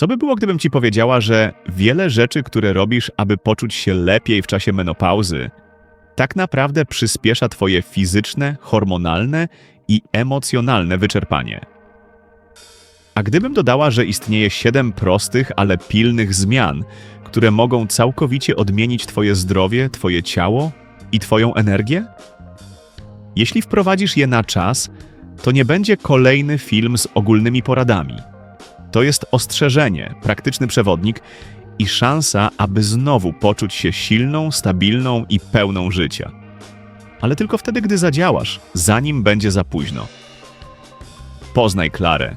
Co by było, gdybym ci powiedziała, że wiele rzeczy, które robisz, aby poczuć się lepiej w czasie menopauzy, tak naprawdę przyspiesza twoje fizyczne, hormonalne i emocjonalne wyczerpanie? A gdybym dodała, że istnieje siedem prostych, ale pilnych zmian, które mogą całkowicie odmienić twoje zdrowie, twoje ciało i twoją energię? Jeśli wprowadzisz je na czas, to nie będzie kolejny film z ogólnymi poradami. To jest ostrzeżenie, praktyczny przewodnik i szansa, aby znowu poczuć się silną, stabilną i pełną życia. Ale tylko wtedy, gdy zadziałasz, zanim będzie za późno. Poznaj Klarę.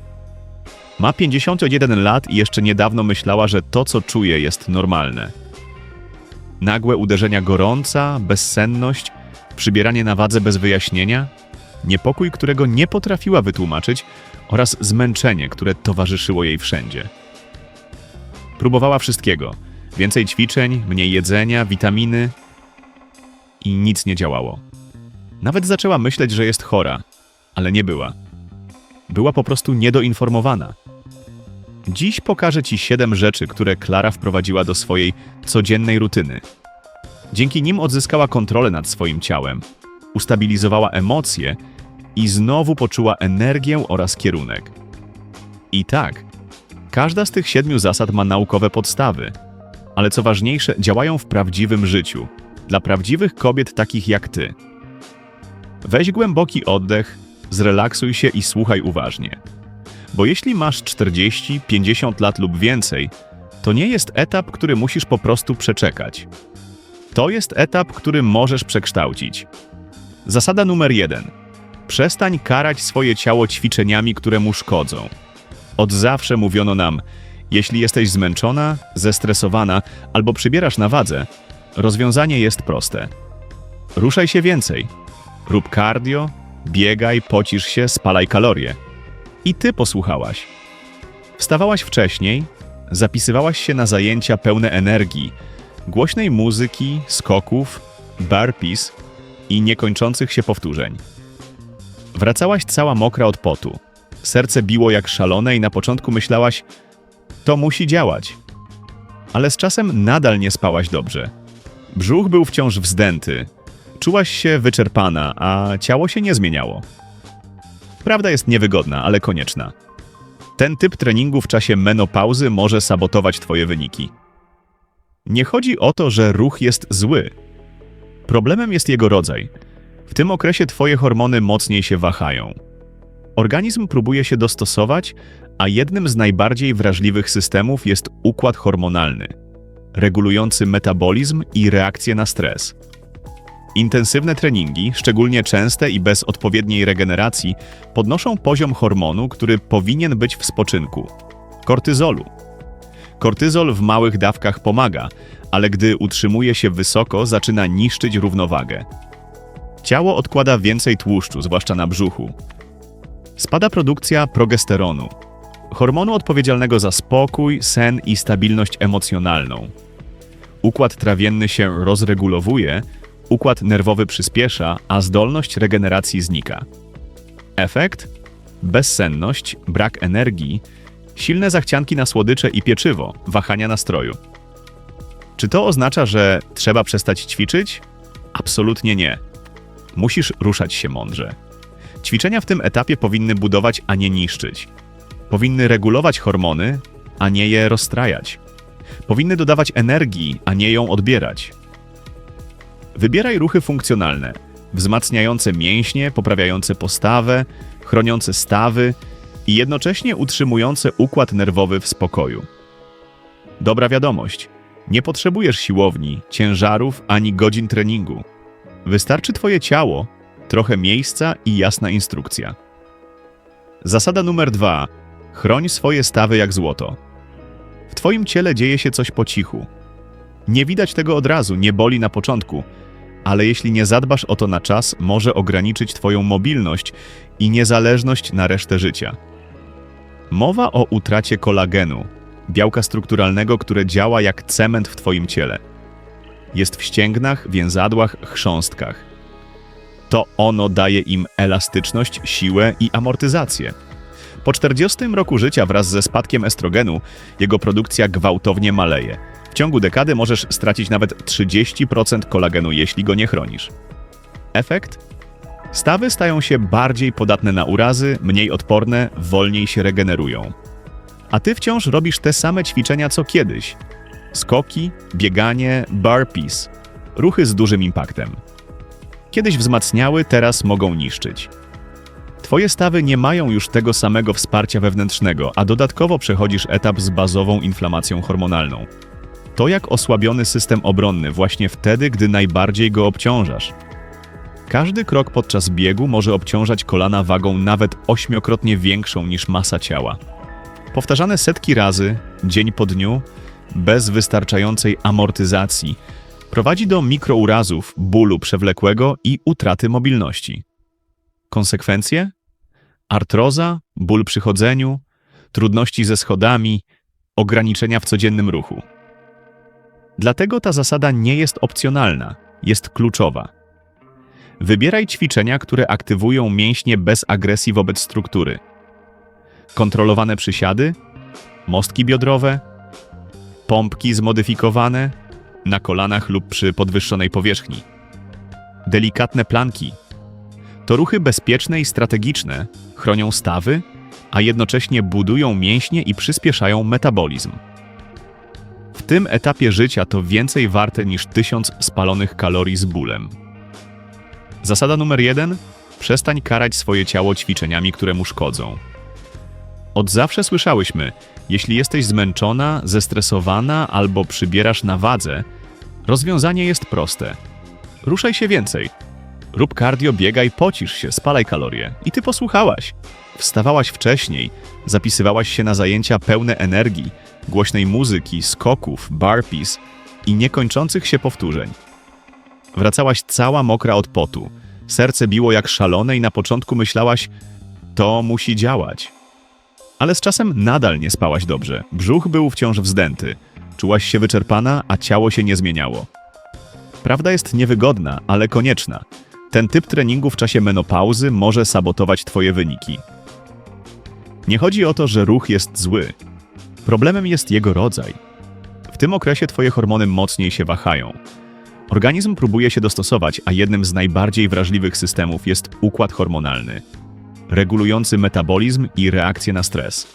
Ma 51 lat i jeszcze niedawno myślała, że to, co czuje, jest normalne. Nagłe uderzenia gorąca, bezsenność, przybieranie na wadze bez wyjaśnienia, niepokój, którego nie potrafiła wytłumaczyć oraz zmęczenie, które towarzyszyło jej wszędzie. Próbowała wszystkiego. Więcej ćwiczeń, mniej jedzenia, witaminy i nic nie działało. Nawet zaczęła myśleć, że jest chora, ale nie była. Była po prostu niedoinformowana. Dziś pokażę Ci siedem rzeczy, które Klara wprowadziła do swojej codziennej rutyny. Dzięki nim odzyskała kontrolę nad swoim ciałem, ustabilizowała emocje i znowu poczuła energię oraz kierunek. I tak, każda z tych siedmiu zasad ma naukowe podstawy, ale co ważniejsze, działają w prawdziwym życiu, dla prawdziwych kobiet takich jak ty. Weź głęboki oddech, zrelaksuj się i słuchaj uważnie. Bo jeśli masz 40, 50 lat lub więcej, to nie jest etap, który musisz po prostu przeczekać. To jest etap, który możesz przekształcić. Zasada numer jeden. Przestań karać swoje ciało ćwiczeniami, które mu szkodzą. Od zawsze mówiono nam, jeśli jesteś zmęczona, zestresowana albo przybierasz na wadze, rozwiązanie jest proste. Ruszaj się więcej. Rób cardio, biegaj, pocisz się, spalaj kalorie. I ty posłuchałaś. Wstawałaś wcześniej, zapisywałaś się na zajęcia pełne energii, głośnej muzyki, skoków, burpees i niekończących się powtórzeń. Wracałaś cała mokra od potu. Serce biło jak szalone i na początku myślałaś, to musi działać. Ale z czasem nadal nie spałaś dobrze. Brzuch był wciąż wzdęty, czułaś się wyczerpana, a ciało się nie zmieniało. Prawda jest niewygodna, ale konieczna. Ten typ treningu w czasie menopauzy może sabotować Twoje wyniki. Nie chodzi o to, że ruch jest zły. Problemem jest jego rodzaj. W tym okresie Twoje hormony mocniej się wahają. Organizm próbuje się dostosować, a jednym z najbardziej wrażliwych systemów jest układ hormonalny, regulujący metabolizm i reakcję na stres. Intensywne treningi, szczególnie częste i bez odpowiedniej regeneracji, podnoszą poziom hormonu, który powinien być w spoczynku kortyzolu. Kortyzol w małych dawkach pomaga, ale gdy utrzymuje się wysoko, zaczyna niszczyć równowagę. Ciało odkłada więcej tłuszczu, zwłaszcza na brzuchu. Spada produkcja progesteronu, hormonu odpowiedzialnego za spokój, sen i stabilność emocjonalną. Układ trawienny się rozregulowuje, układ nerwowy przyspiesza, a zdolność regeneracji znika. Efekt? Bezsenność, brak energii, silne zachcianki na słodycze i pieczywo, wahania nastroju. Czy to oznacza, że trzeba przestać ćwiczyć? Absolutnie nie. Musisz ruszać się mądrze. Ćwiczenia w tym etapie powinny budować, a nie niszczyć. Powinny regulować hormony, a nie je rozstrajać. Powinny dodawać energii, a nie ją odbierać. Wybieraj ruchy funkcjonalne, wzmacniające mięśnie, poprawiające postawę, chroniące stawy i jednocześnie utrzymujące układ nerwowy w spokoju. Dobra wiadomość. Nie potrzebujesz siłowni, ciężarów ani godzin treningu. Wystarczy Twoje ciało, trochę miejsca i jasna instrukcja. Zasada numer dwa. Chroń swoje stawy jak złoto. W Twoim ciele dzieje się coś po cichu. Nie widać tego od razu, nie boli na początku, ale jeśli nie zadbasz o to na czas, może ograniczyć Twoją mobilność i niezależność na resztę życia. Mowa o utracie kolagenu, białka strukturalnego, które działa jak cement w Twoim ciele. Jest w ścięgnach, więzadłach, chrząstkach. To ono daje im elastyczność, siłę i amortyzację. Po 40 roku życia wraz ze spadkiem estrogenu jego produkcja gwałtownie maleje. W ciągu dekady możesz stracić nawet 30% kolagenu, jeśli go nie chronisz. Efekt? Stawy stają się bardziej podatne na urazy, mniej odporne, wolniej się regenerują. A ty wciąż robisz te same ćwiczenia co kiedyś. Skoki, bieganie, burpees. Ruchy z dużym impaktem. Kiedyś wzmacniały, teraz mogą niszczyć. Twoje stawy nie mają już tego samego wsparcia wewnętrznego, a dodatkowo przechodzisz etap z bazową inflamacją hormonalną. To jak osłabiony system obronny właśnie wtedy, gdy najbardziej go obciążasz. Każdy krok podczas biegu może obciążać kolana wagą nawet ośmiokrotnie większą niż masa ciała. Powtarzane setki razy, dzień po dniu, bez wystarczającej amortyzacji, prowadzi do mikrourazów, bólu przewlekłego i utraty mobilności. Konsekwencje? Artroza, ból przy chodzeniu, trudności ze schodami, ograniczenia w codziennym ruchu. Dlatego ta zasada nie jest opcjonalna, jest kluczowa. Wybieraj ćwiczenia, które aktywują mięśnie bez agresji wobec struktury. Kontrolowane przysiady, mostki biodrowe, pompki zmodyfikowane, na kolanach lub przy podwyższonej powierzchni. Delikatne planki. To ruchy bezpieczne i strategiczne, chronią stawy, a jednocześnie budują mięśnie i przyspieszają metabolizm. W tym etapie życia to więcej warte niż tysiąc spalonych kalorii z bólem. Zasada numer jeden: przestań karać swoje ciało ćwiczeniami, które mu szkodzą. Od zawsze słyszałyśmy, jeśli jesteś zmęczona, zestresowana albo przybierasz na wadze, rozwiązanie jest proste. Ruszaj się więcej. Rób cardio, biegaj, pocisz się, spalaj kalorie. I ty posłuchałaś. Wstawałaś wcześniej, zapisywałaś się na zajęcia pełne energii, głośnej muzyki, skoków, burpees i niekończących się powtórzeń. Wracałaś cała mokra od potu. Serce biło jak szalone i na początku myślałaś, to musi działać. Ale z czasem nadal nie spałaś dobrze. Brzuch był wciąż wzdęty. Czułaś się wyczerpana, a ciało się nie zmieniało. Prawda jest niewygodna, ale konieczna. Ten typ treningu w czasie menopauzy może sabotować Twoje wyniki. Nie chodzi o to, że ruch jest zły. Problemem jest jego rodzaj. W tym okresie Twoje hormony mocniej się wahają. Organizm próbuje się dostosować, a jednym z najbardziej wrażliwych systemów jest układ hormonalny, regulujący metabolizm i reakcję na stres.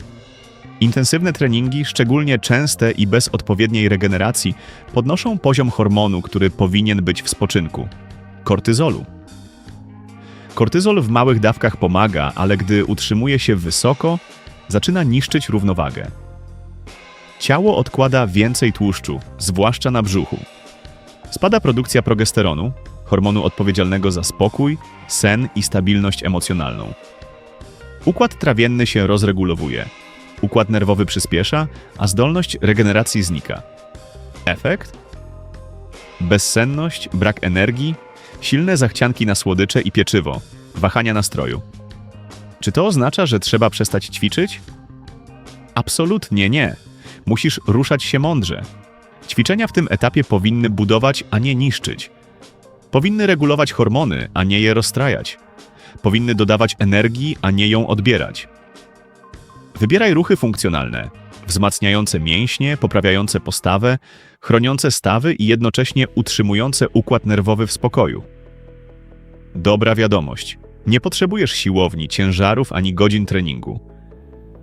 Intensywne treningi, szczególnie częste i bez odpowiedniej regeneracji, podnoszą poziom hormonu, który powinien być w spoczynku kortyzolu. Kortyzol w małych dawkach pomaga, ale gdy utrzymuje się wysoko, zaczyna niszczyć równowagę. Ciało odkłada więcej tłuszczu, zwłaszcza na brzuchu. Spada produkcja progesteronu, hormonu odpowiedzialnego za spokój, sen i stabilność emocjonalną. Układ trawienny się rozregulowuje, układ nerwowy przyspiesza, a zdolność regeneracji znika. Efekt? Bezsenność, brak energii, silne zachcianki na słodycze i pieczywo, wahania nastroju. Czy to oznacza, że trzeba przestać ćwiczyć? Absolutnie nie. Musisz ruszać się mądrze. Ćwiczenia w tym etapie powinny budować, a nie niszczyć. Powinny regulować hormony, a nie je rozstrajać. Powinny dodawać energii, a nie ją odbierać. Wybieraj ruchy funkcjonalne, wzmacniające mięśnie, poprawiające postawę, chroniące stawy i jednocześnie utrzymujące układ nerwowy w spokoju. Dobra wiadomość. Nie potrzebujesz siłowni, ciężarów ani godzin treningu.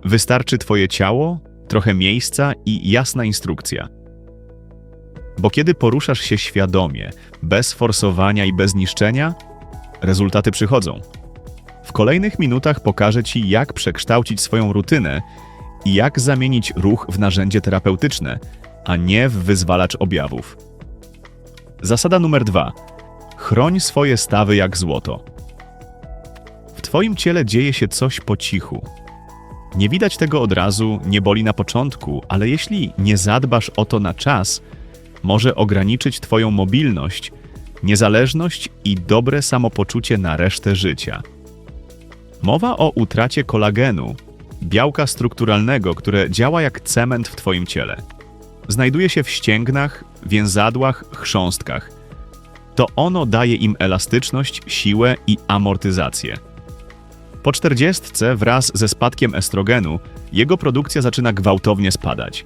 Wystarczy Twoje ciało, trochę miejsca i jasna instrukcja. Bo kiedy poruszasz się świadomie, bez forsowania i bez niszczenia, rezultaty przychodzą. W kolejnych minutach pokażę Ci, jak przekształcić swoją rutynę i jak zamienić ruch w narzędzie terapeutyczne, a nie w wyzwalacz objawów. Zasada numer dwa. Chroń swoje stawy jak złoto. W Twoim ciele dzieje się coś po cichu. Nie widać tego od razu, nie boli na początku, ale jeśli nie zadbasz o to na czas, może ograniczyć Twoją mobilność, niezależność i dobre samopoczucie na resztę życia. Mowa o utracie kolagenu, białka strukturalnego, które działa jak cement w Twoim ciele. Znajduje się w ścięgnach, więzadłach, chrząstkach. To ono daje im elastyczność, siłę i amortyzację. Po 40 wraz ze spadkiem estrogenu jego produkcja zaczyna gwałtownie spadać.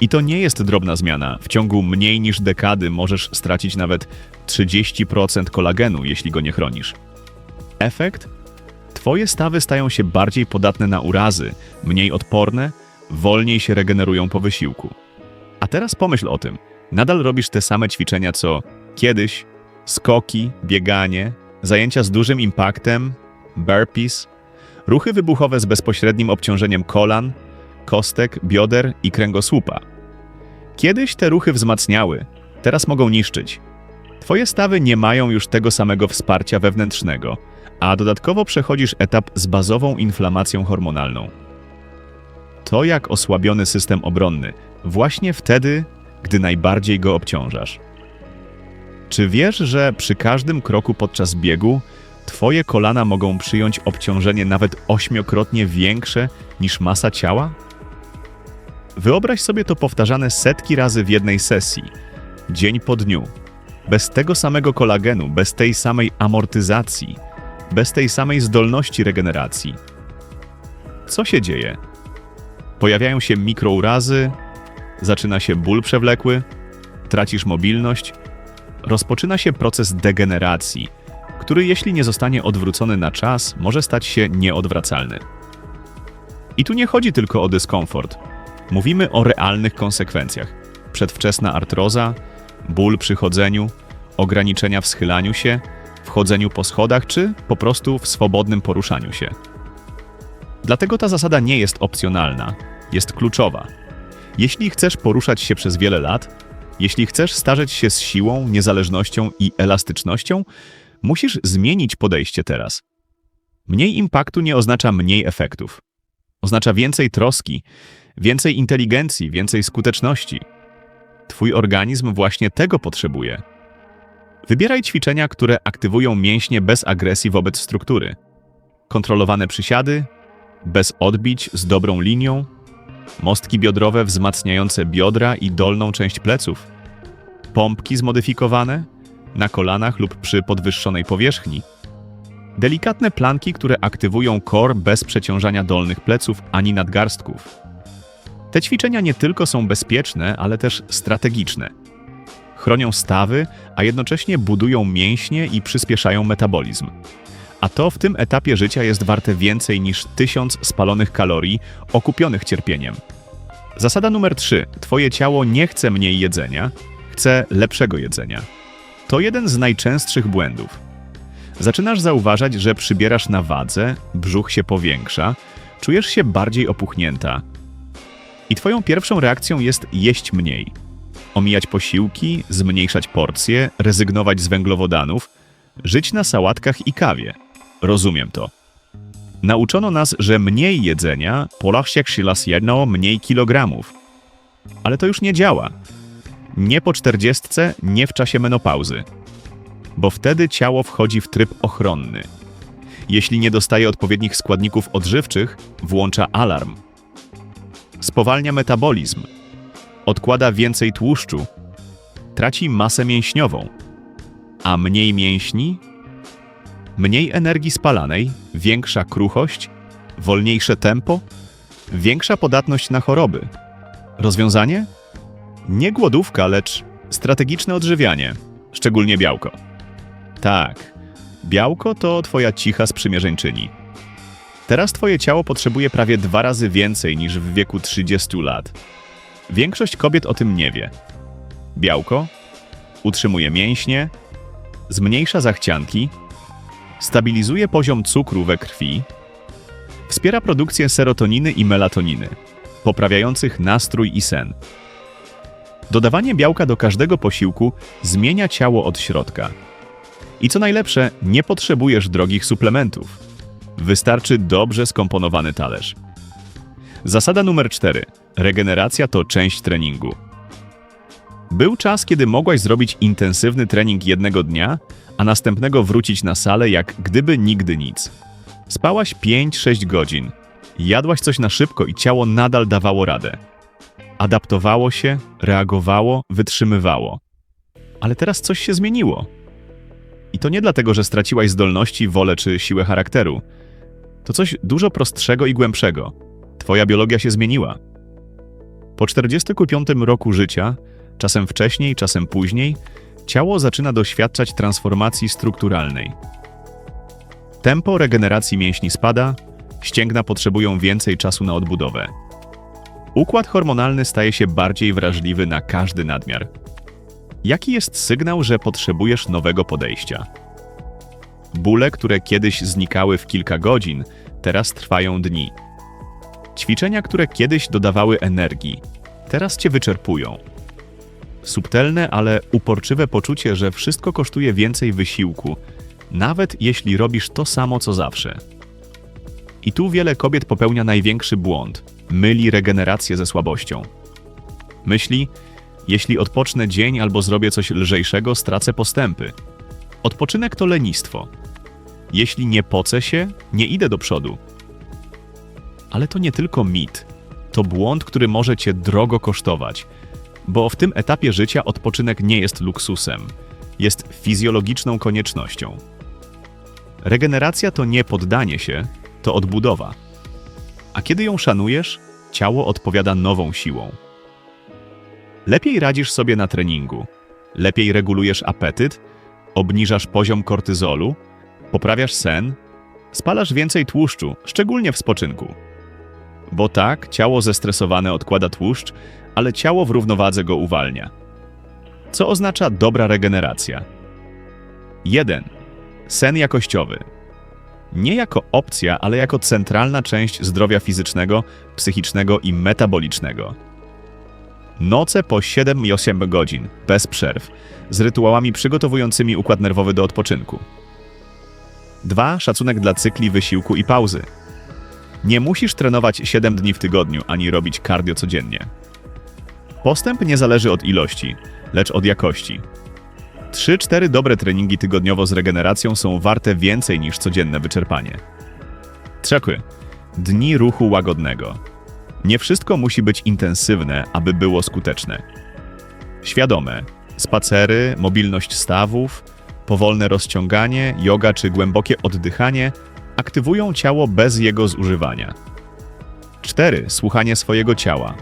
I to nie jest drobna zmiana. W ciągu mniej niż dekady możesz stracić nawet 30% kolagenu, jeśli go nie chronisz. Efekt? Twoje stawy stają się bardziej podatne na urazy, mniej odporne, wolniej się regenerują po wysiłku. A teraz pomyśl o tym. Nadal robisz te same ćwiczenia co kiedyś, skoki, bieganie, zajęcia z dużym impaktem, burpees, ruchy wybuchowe z bezpośrednim obciążeniem kolan, kostek, bioder i kręgosłupa. Kiedyś te ruchy wzmacniały, teraz mogą niszczyć. Twoje stawy nie mają już tego samego wsparcia wewnętrznego, a dodatkowo przechodzisz etap z bazową inflamacją hormonalną. To jak osłabiony system obronny, właśnie wtedy, gdy najbardziej go obciążasz. Czy wiesz, że przy każdym kroku podczas biegu Twoje kolana mogą przyjąć obciążenie nawet ośmiokrotnie większe niż masa ciała? Wyobraź sobie to powtarzane setki razy w jednej sesji, dzień po dniu, bez tego samego kolagenu, bez tej samej amortyzacji, bez tej samej zdolności regeneracji. Co się dzieje? Pojawiają się mikrourazy, zaczyna się ból przewlekły, tracisz mobilność, rozpoczyna się proces degeneracji, który jeśli nie zostanie odwrócony na czas, może stać się nieodwracalny. I tu nie chodzi tylko o dyskomfort. Mówimy o realnych konsekwencjach. Przedwczesna artroza, ból przy chodzeniu, ograniczenia w schylaniu się, w chodzeniu po schodach czy po prostu w swobodnym poruszaniu się. Dlatego ta zasada nie jest opcjonalna, jest kluczowa. Jeśli chcesz poruszać się przez wiele lat, jeśli chcesz starzeć się z siłą, niezależnością i elastycznością, musisz zmienić podejście teraz. Mniej impaktu nie oznacza mniej efektów. Oznacza więcej troski, więcej inteligencji, więcej skuteczności. Twój organizm właśnie tego potrzebuje. Wybieraj ćwiczenia, które aktywują mięśnie bez agresji wobec struktury. Kontrolowane przysiady, bez odbić, z dobrą linią, mostki biodrowe wzmacniające biodra i dolną część pleców, pompki zmodyfikowane, na kolanach lub przy podwyższonej powierzchni, delikatne planki, które aktywują kor bez przeciążania dolnych pleców ani nadgarstków. Te ćwiczenia nie tylko są bezpieczne, ale też strategiczne. Chronią stawy, a jednocześnie budują mięśnie i przyspieszają metabolizm. A to w tym etapie życia jest warte więcej niż tysiąc spalonych kalorii okupionych cierpieniem. Zasada numer 3. Twoje ciało nie chce mniej jedzenia, chce lepszego jedzenia. To jeden z najczęstszych błędów. Zaczynasz zauważać, że przybierasz na wadze, brzuch się powiększa, czujesz się bardziej opuchnięta. I twoją pierwszą reakcją jest jeść mniej. Omijać posiłki, zmniejszać porcje, rezygnować z węglowodanów, żyć na sałatkach i kawie. Rozumiem to. Nauczono nas, że mniej jedzenia polach jak las jedno mniej kilogramów. Ale to już nie działa. Nie po czterdziestce, nie w czasie menopauzy. Bo wtedy ciało wchodzi w tryb ochronny. Jeśli nie dostaje odpowiednich składników odżywczych, włącza alarm. Spowalnia metabolizm. Odkłada więcej tłuszczu. Traci masę mięśniową. A mniej mięśni? Mniej energii spalanej, większa kruchość, wolniejsze tempo, większa podatność na choroby. Rozwiązanie? Nie głodówka, lecz strategiczne odżywianie, szczególnie białko. Tak, białko to twoja cicha sprzymierzeńczyni. Teraz twoje ciało potrzebuje prawie dwa razy więcej niż w wieku 30 lat. Większość kobiet o tym nie wie. Białko utrzymuje mięśnie, zmniejsza zachcianki, stabilizuje poziom cukru we krwi, wspiera produkcję serotoniny i melatoniny, poprawiających nastrój i sen. Dodawanie białka do każdego posiłku zmienia ciało od środka. I co najlepsze, nie potrzebujesz drogich suplementów. Wystarczy dobrze skomponowany talerz. Zasada numer 4. Regeneracja to część treningu. Był czas, kiedy mogłaś zrobić intensywny trening jednego dnia, a następnego wrócić na salę jak gdyby nigdy nic. Spałaś 5-6 godzin, jadłaś coś na szybko i ciało nadal dawało radę. Adaptowało się, reagowało, wytrzymywało. Ale teraz coś się zmieniło. I to nie dlatego, że straciłaś zdolności, wolę czy siłę charakteru. To coś dużo prostszego i głębszego. Twoja biologia się zmieniła. Po 45 roku życia, czasem wcześniej, czasem później, ciało zaczyna doświadczać transformacji strukturalnej. Tempo regeneracji mięśni spada, ścięgna potrzebują więcej czasu na odbudowę. Układ hormonalny staje się bardziej wrażliwy na każdy nadmiar. Jaki jest sygnał, że potrzebujesz nowego podejścia? Bóle, które kiedyś znikały w kilka godzin, teraz trwają dni. Ćwiczenia, które kiedyś dodawały energii, teraz cię wyczerpują. Subtelne, ale uporczywe poczucie, że wszystko kosztuje więcej wysiłku, nawet jeśli robisz to samo co zawsze. I tu wiele kobiet popełnia największy błąd myli regenerację ze słabością. Myśli, jeśli odpocznę dzień albo zrobię coś lżejszego, stracę postępy. Odpoczynek to lenistwo. Jeśli nie pocę się, nie idę do przodu. Ale to nie tylko mit. To błąd, który może cię drogo kosztować, bo w tym etapie życia odpoczynek nie jest luksusem, jest fizjologiczną koniecznością. Regeneracja to nie poddanie się, to odbudowa. A kiedy ją szanujesz, ciało odpowiada nową siłą. Lepiej radzisz sobie na treningu, lepiej regulujesz apetyt, obniżasz poziom kortyzolu, poprawiasz sen, spalasz więcej tłuszczu, szczególnie w spoczynku. Bo tak, ciało zestresowane odkłada tłuszcz, ale ciało w równowadze go uwalnia. Co oznacza dobra regeneracja? 1. Sen jakościowy. Nie jako opcja, ale jako centralna część zdrowia fizycznego, psychicznego i metabolicznego. Noce po 7 i 8 godzin, bez przerw, z rytuałami przygotowującymi układ nerwowy do odpoczynku. 2. Szacunek dla cykli wysiłku i pauzy. Nie musisz trenować 7 dni w tygodniu ani robić cardio codziennie. Postęp nie zależy od ilości, lecz od jakości. 3-4 dobre treningi tygodniowo z regeneracją są warte więcej niż codzienne wyczerpanie. Trzekły. Dni ruchu łagodnego. Nie wszystko musi być intensywne, aby było skuteczne. Świadome. Spacery, mobilność stawów, powolne rozciąganie, yoga czy głębokie oddychanie aktywują ciało bez jego zużywania. 4. Słuchanie swojego ciała.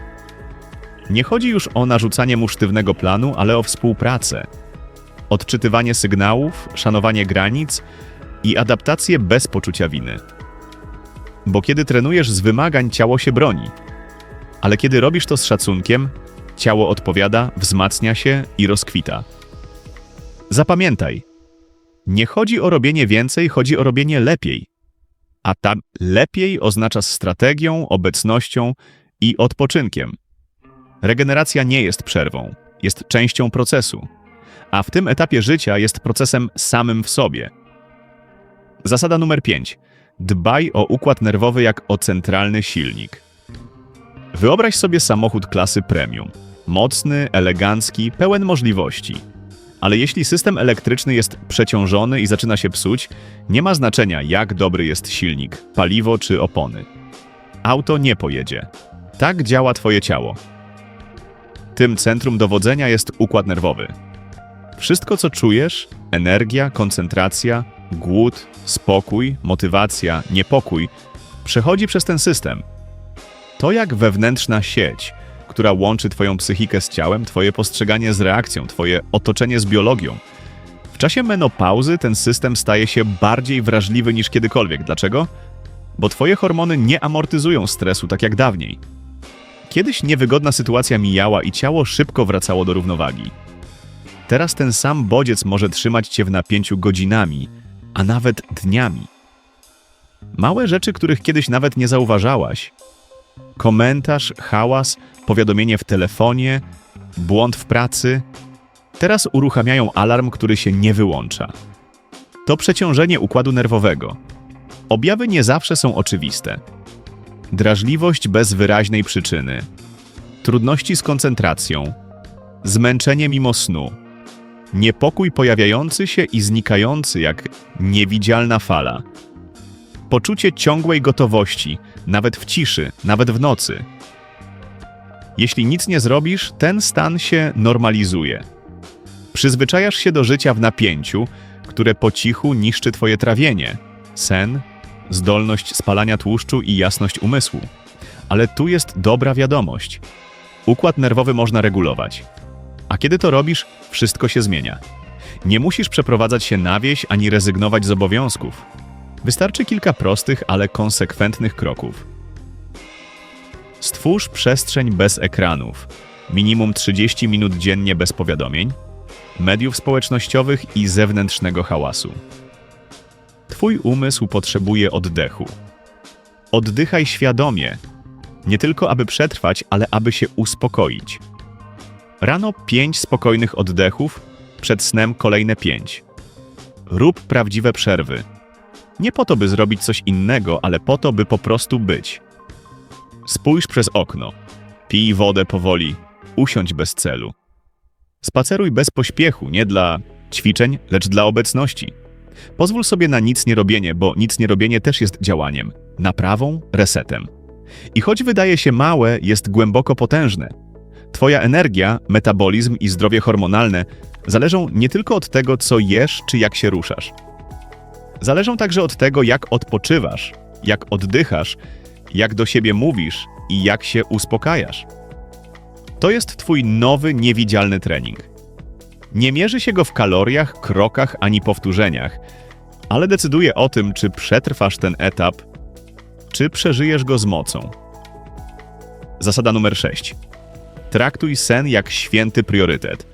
Nie chodzi już o narzucanie mu sztywnego planu, ale o współpracę. Odczytywanie sygnałów, szanowanie granic i adaptację bez poczucia winy. Bo kiedy trenujesz z wymagań, ciało się broni. Ale kiedy robisz to z szacunkiem, ciało odpowiada, wzmacnia się i rozkwita. Zapamiętaj, nie chodzi o robienie więcej, chodzi o robienie lepiej. A tam lepiej oznacza strategią, obecnością i odpoczynkiem. Regeneracja nie jest przerwą, jest częścią procesu, a w tym etapie życia jest procesem samym w sobie. Zasada numer 5. Dbaj o układ nerwowy jak o centralny silnik. Wyobraź sobie samochód klasy premium. Mocny, elegancki, pełen możliwości. Ale jeśli system elektryczny jest przeciążony i zaczyna się psuć, nie ma znaczenia, jak dobry jest silnik, paliwo czy opony. Auto nie pojedzie. Tak działa Twoje ciało. Tym centrum dowodzenia jest układ nerwowy. Wszystko, co czujesz energia, koncentracja, głód, spokój, motywacja, niepokój przechodzi przez ten system. To jak wewnętrzna sieć, która łączy Twoją psychikę z ciałem, Twoje postrzeganie z reakcją, Twoje otoczenie z biologią. W czasie menopauzy ten system staje się bardziej wrażliwy niż kiedykolwiek. Dlaczego? Bo Twoje hormony nie amortyzują stresu tak jak dawniej. Kiedyś niewygodna sytuacja mijała i ciało szybko wracało do równowagi. Teraz ten sam bodziec może trzymać cię w napięciu godzinami, a nawet dniami. Małe rzeczy, których kiedyś nawet nie zauważałaś. Komentarz, hałas, powiadomienie w telefonie, błąd w pracy. Teraz uruchamiają alarm, który się nie wyłącza. To przeciążenie układu nerwowego. Objawy nie zawsze są oczywiste. Drażliwość bez wyraźnej przyczyny, trudności z koncentracją, zmęczenie mimo snu, niepokój pojawiający się i znikający jak niewidzialna fala, poczucie ciągłej gotowości, nawet w ciszy, nawet w nocy. Jeśli nic nie zrobisz, ten stan się normalizuje. Przyzwyczajasz się do życia w napięciu, które po cichu niszczy twoje trawienie, sen zdolność spalania tłuszczu i jasność umysłu. Ale tu jest dobra wiadomość. Układ nerwowy można regulować. A kiedy to robisz, wszystko się zmienia. Nie musisz przeprowadzać się na wieś ani rezygnować z obowiązków. Wystarczy kilka prostych, ale konsekwentnych kroków. Stwórz przestrzeń bez ekranów. Minimum 30 minut dziennie bez powiadomień, mediów społecznościowych i zewnętrznego hałasu. Twój umysł potrzebuje oddechu. Oddychaj świadomie, nie tylko aby przetrwać, ale aby się uspokoić. Rano pięć spokojnych oddechów, przed snem kolejne pięć. Rób prawdziwe przerwy. Nie po to, by zrobić coś innego, ale po to, by po prostu być. Spójrz przez okno. Pij wodę powoli. Usiądź bez celu. Spaceruj bez pośpiechu, nie dla ćwiczeń, lecz dla obecności. Pozwól sobie na nic nie robienie, bo nic nie robienie też jest działaniem, naprawą, resetem. I choć wydaje się małe, jest głęboko potężne. Twoja energia, metabolizm i zdrowie hormonalne zależą nie tylko od tego, co jesz czy jak się ruszasz. Zależą także od tego, jak odpoczywasz, jak oddychasz, jak do siebie mówisz i jak się uspokajasz. To jest Twój nowy, niewidzialny trening. Nie mierzy się go w kaloriach, krokach ani powtórzeniach, ale decyduje o tym, czy przetrwasz ten etap, czy przeżyjesz go z mocą. Zasada numer 6. Traktuj sen jak święty priorytet.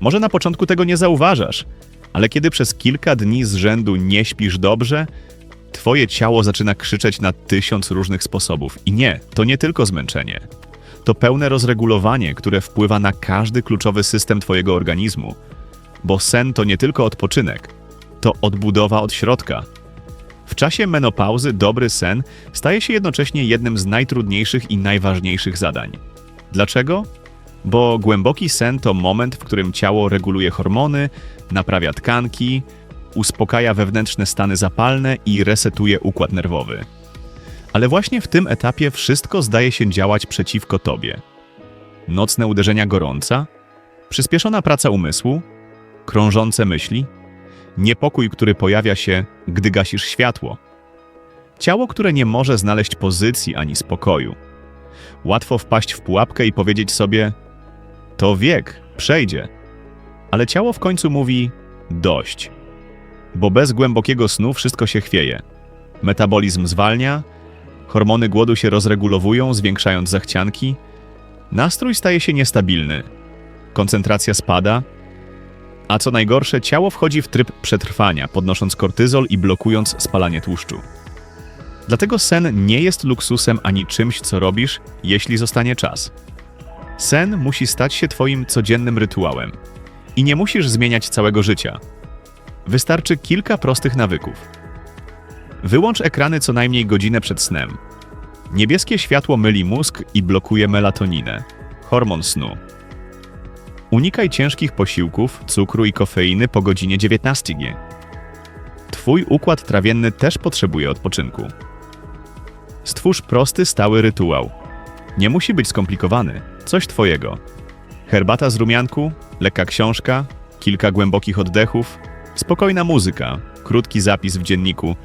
Może na początku tego nie zauważasz, ale kiedy przez kilka dni z rzędu nie śpisz dobrze, twoje ciało zaczyna krzyczeć na tysiąc różnych sposobów. I nie, to nie tylko zmęczenie. To pełne rozregulowanie, które wpływa na każdy kluczowy system twojego organizmu. Bo sen to nie tylko odpoczynek, to odbudowa od środka. W czasie menopauzy dobry sen staje się jednocześnie jednym z najtrudniejszych i najważniejszych zadań. Dlaczego? Bo głęboki sen to moment, w którym ciało reguluje hormony, naprawia tkanki, uspokaja wewnętrzne stany zapalne i resetuje układ nerwowy. Ale właśnie w tym etapie wszystko zdaje się działać przeciwko tobie. Nocne uderzenia gorąca, przyspieszona praca umysłu, krążące myśli, niepokój, który pojawia się, gdy gasisz światło. Ciało, które nie może znaleźć pozycji ani spokoju. Łatwo wpaść w pułapkę i powiedzieć sobie: To wiek, przejdzie. Ale ciało w końcu mówi: Dość. Bo bez głębokiego snu wszystko się chwieje. Metabolizm zwalnia, hormony głodu się rozregulowują, zwiększając zachcianki, nastrój staje się niestabilny, koncentracja spada, a co najgorsze, ciało wchodzi w tryb przetrwania, podnosząc kortyzol i blokując spalanie tłuszczu. Dlatego sen nie jest luksusem ani czymś, co robisz, jeśli zostanie czas. Sen musi stać się Twoim codziennym rytuałem. I nie musisz zmieniać całego życia. Wystarczy kilka prostych nawyków. Wyłącz ekrany co najmniej godzinę przed snem. Niebieskie światło myli mózg i blokuje melatoninę, hormon snu. Unikaj ciężkich posiłków, cukru i kofeiny po godzinie 19G. Twój układ trawienny też potrzebuje odpoczynku. Stwórz prosty, stały rytuał. Nie musi być skomplikowany, coś Twojego. Herbata z rumianku, lekka książka, kilka głębokich oddechów, spokojna muzyka, krótki zapis w dzienniku,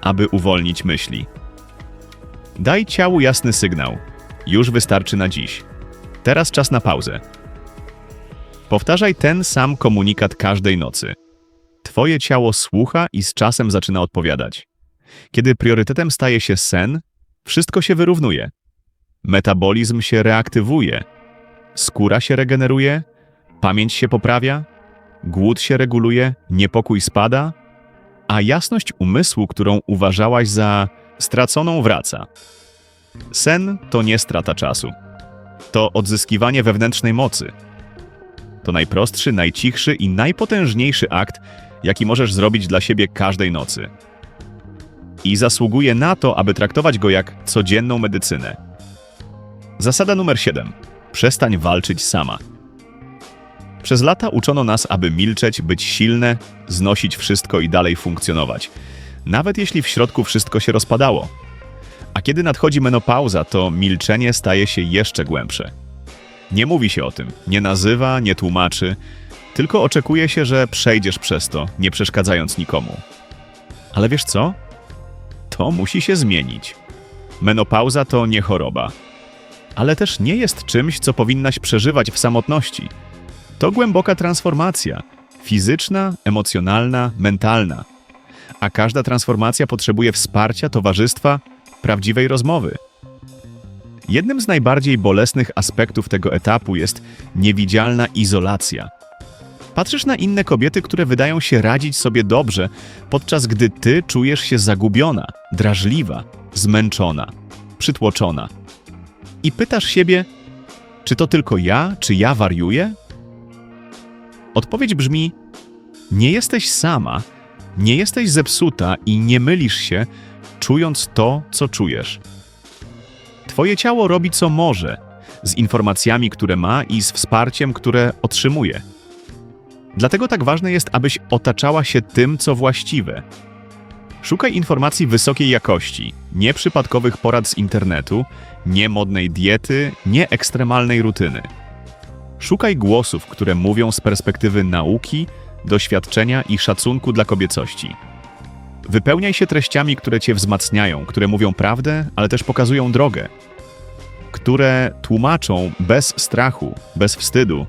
aby uwolnić myśli. Daj ciału jasny sygnał. Już wystarczy na dziś. Teraz czas na pauzę. Powtarzaj ten sam komunikat każdej nocy. Twoje ciało słucha i z czasem zaczyna odpowiadać. Kiedy priorytetem staje się sen, wszystko się wyrównuje. Metabolizm się reaktywuje, skóra się regeneruje, pamięć się poprawia, głód się reguluje, niepokój spada, a jasność umysłu, którą uważałaś za straconą, wraca. Sen to nie strata czasu. To odzyskiwanie wewnętrznej mocy. To najprostszy, najcichszy i najpotężniejszy akt, jaki możesz zrobić dla siebie każdej nocy. I zasługuje na to, aby traktować go jak codzienną medycynę. Zasada numer 7. Przestań walczyć sama. Przez lata uczono nas, aby milczeć, być silne, znosić wszystko i dalej funkcjonować, nawet jeśli w środku wszystko się rozpadało. A kiedy nadchodzi menopauza, to milczenie staje się jeszcze głębsze. Nie mówi się o tym, nie nazywa, nie tłumaczy, tylko oczekuje się, że przejdziesz przez to, nie przeszkadzając nikomu. Ale wiesz co? To musi się zmienić. Menopauza to nie choroba, ale też nie jest czymś, co powinnaś przeżywać w samotności. To głęboka transformacja fizyczna, emocjonalna, mentalna. A każda transformacja potrzebuje wsparcia, towarzystwa, prawdziwej rozmowy. Jednym z najbardziej bolesnych aspektów tego etapu jest niewidzialna izolacja. Patrzysz na inne kobiety, które wydają się radzić sobie dobrze, podczas gdy ty czujesz się zagubiona, drażliwa, zmęczona, przytłoczona. I pytasz siebie, czy to tylko ja, czy ja wariuję? Odpowiedź brzmi: Nie jesteś sama, nie jesteś zepsuta i nie mylisz się, czując to, co czujesz. Twoje ciało robi co może, z informacjami, które ma i z wsparciem, które otrzymuje. Dlatego tak ważne jest, abyś otaczała się tym, co właściwe. Szukaj informacji wysokiej jakości, nie przypadkowych porad z internetu, nie modnej diety, nie ekstremalnej rutyny. Szukaj głosów, które mówią z perspektywy nauki, doświadczenia i szacunku dla kobiecości. Wypełniaj się treściami, które cię wzmacniają, które mówią prawdę, ale też pokazują drogę, które tłumaczą bez strachu, bez wstydu,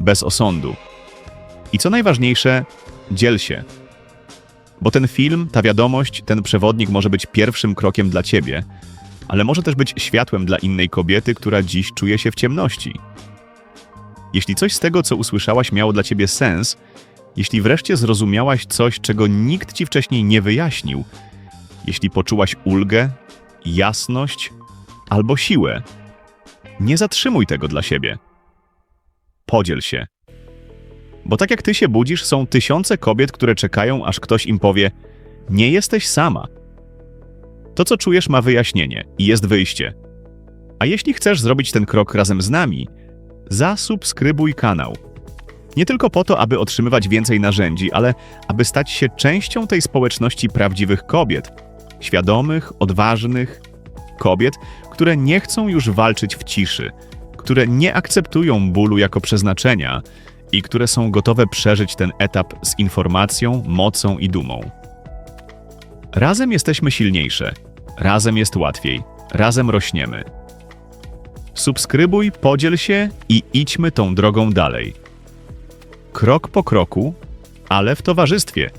bez osądu. I co najważniejsze, dziel się. Bo ten film, ta wiadomość, ten przewodnik może być pierwszym krokiem dla ciebie, ale może też być światłem dla innej kobiety, która dziś czuje się w ciemności. Jeśli coś z tego, co usłyszałaś, miało dla ciebie sens, jeśli wreszcie zrozumiałaś coś, czego nikt ci wcześniej nie wyjaśnił, jeśli poczułaś ulgę, jasność albo siłę, nie zatrzymuj tego dla siebie. Podziel się. Bo tak jak ty się budzisz, są tysiące kobiet, które czekają, aż ktoś im powie: Nie jesteś sama. To, co czujesz, ma wyjaśnienie i jest wyjście. A jeśli chcesz zrobić ten krok razem z nami, zasubskrybuj kanał. Nie tylko po to, aby otrzymywać więcej narzędzi, ale aby stać się częścią tej społeczności prawdziwych kobiet, świadomych, odważnych kobiet, które nie chcą już walczyć w ciszy, które nie akceptują bólu jako przeznaczenia i które są gotowe przeżyć ten etap z informacją, mocą i dumą. Razem jesteśmy silniejsze, razem jest łatwiej, razem rośniemy. Subskrybuj, podziel się i idźmy tą drogą dalej. Krok po kroku, ale w towarzystwie.